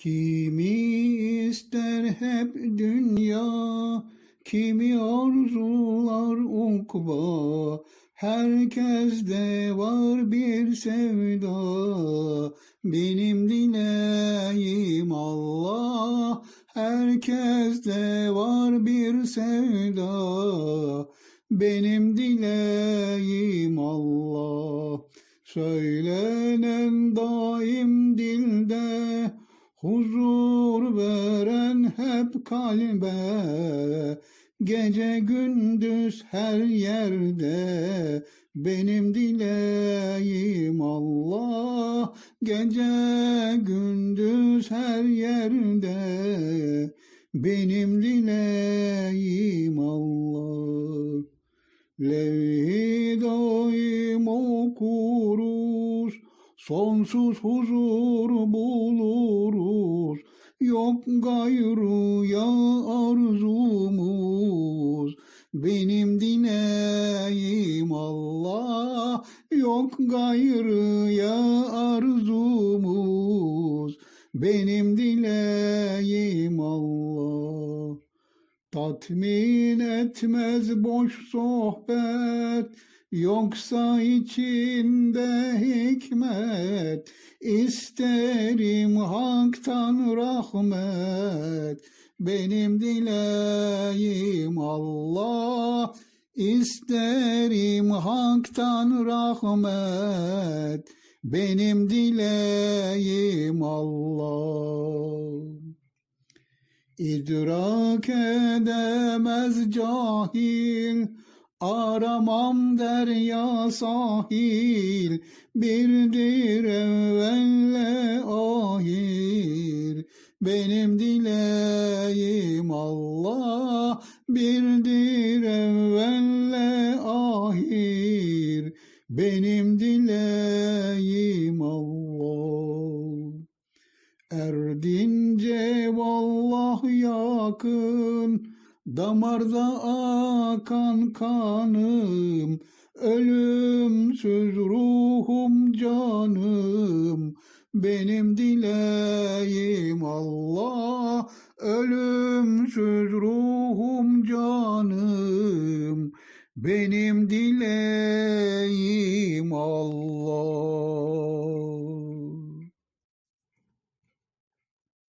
Kimi ister hep dünya, kimi arzular ukba. Herkeste var bir sevda, benim dileğim Allah. Herkeste var bir sevda, benim dileğim Allah. Söylenen daim dilde, huzur veren hep kalbe. Gece gündüz her yerde, benim dileğim Allah. Gece gündüz her yerde, benim dileğim Allah. Levh-i sonsuz huzur buluruz. Yok gayrı ya arzumuz, benim dileğim Allah. Yok gayrı ya arzumuz, benim dileğim Allah. Tatmin etmez boş sohbet, yoksa içinde hikmet. İsterim haktan rahmet, benim dileğim Allah. İsterim haktan rahmet, benim dileğim Allah. İdrak edemez cahil, aramam derya sahil, birdir evvelle ahir. Benim dileğim Allah, birdir evvelle ahir. Benim dileğim Allah. Erdince vallah yakın, damarda akan kanım, ölümsüz ruhum canım, benim dileğim Allah, ölümsüz ruhum canım, benim dileğim